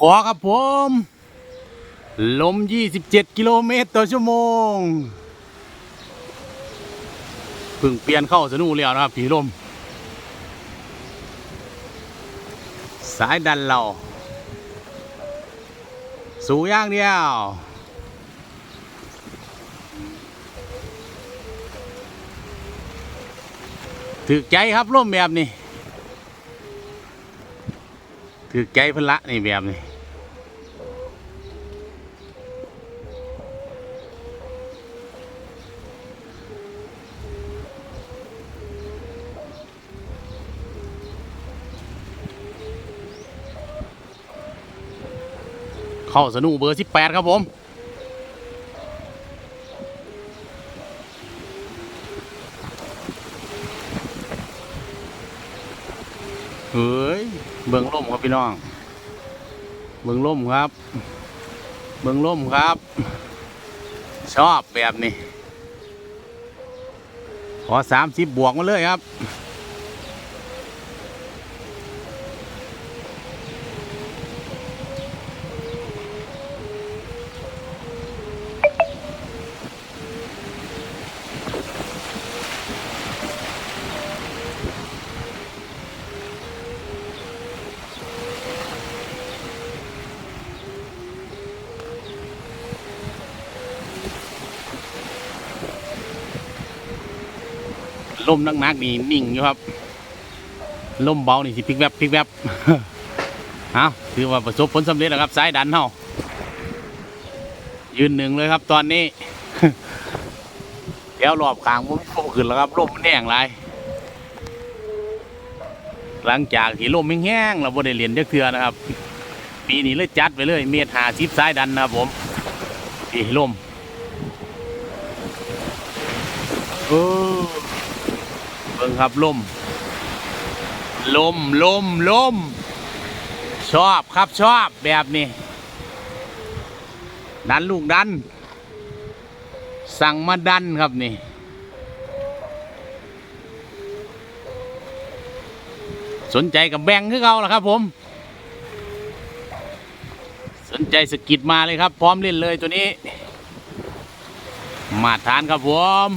ขอครับผม ลม 27 กิโลเมตรต่อชั่วโมงเพิ่งเปลี่ยนเข้าสนูแล้วนะครับ ผีลม สายดันเรา สูย่างเดียว ถึกใจครับร่มแบบนี้ ถึกใจพละนี่แบบนี้เข้าสนุเบอร์สิบแปดครับผม เฮ้ย เบื้องล่มครับพี่น้อง เบื้องล่มครับ เบื้องล่มครับ ชอบแบบนี้ ขอสามสิบบวกมาเลยครับ ลมนักๆนี่นิ่งอยู่ครับลมเบานี่สิพลิกแวบพลิกแวบเอาถือว่าประสบผลสำเร็จแล้วครับสายดันเฮายืนหนึ่งเลยครับ ตอนนี้แถวรอบขางผมโผขึ้นแล้วครับลมมันแห้งหลายหลังจากที่ลมแห้งๆเราบ่ได้เรียนจักเทือนะครับ ปีนี้เลยจัดไปเลย เมตรหาสิบสายดันนะครับผมที่ลมเออ เบิ่งครับลมลมลมลมชอบครับชอบแบบนี้ ดันลูกดัน สั่งมาดันครับนี่ สนใจกับแบงคือเขาล่ะครับผม สนใจสกิดมาเลยครับ พร้อมเล่นเลยตัวนี้ มาทานครับผม